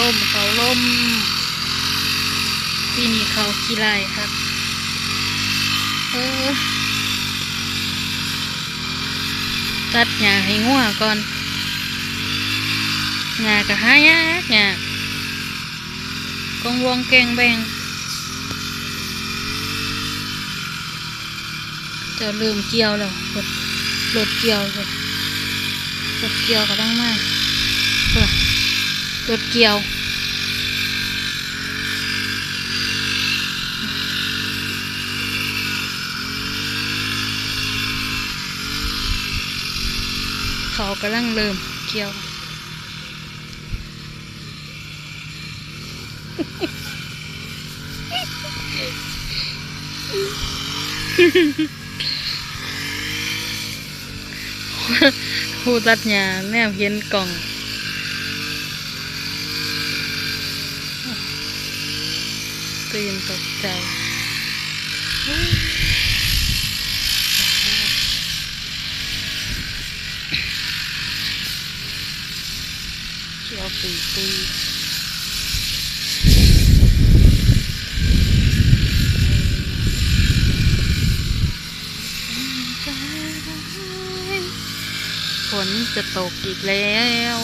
ล่มเขาล่มปีนี้เขาขี้ไรครับ เออ ตัดหญ้าให้งัวก่อนหญ้าก็หายากหญ้ากองวงแกงแบงจะลืมเกี่ยวแล้วรถรถเกี่ยวเลยรถเกี่ยวก็ต้งมาเพื่อ รถเกี่ยว เขากำลังเริ่มเกี่ยวผู้ตัดหญ้าแนมเห็นกล่อง ตื่นตกใจเขียวปุยปุยฝนจะตกอีกแล้ว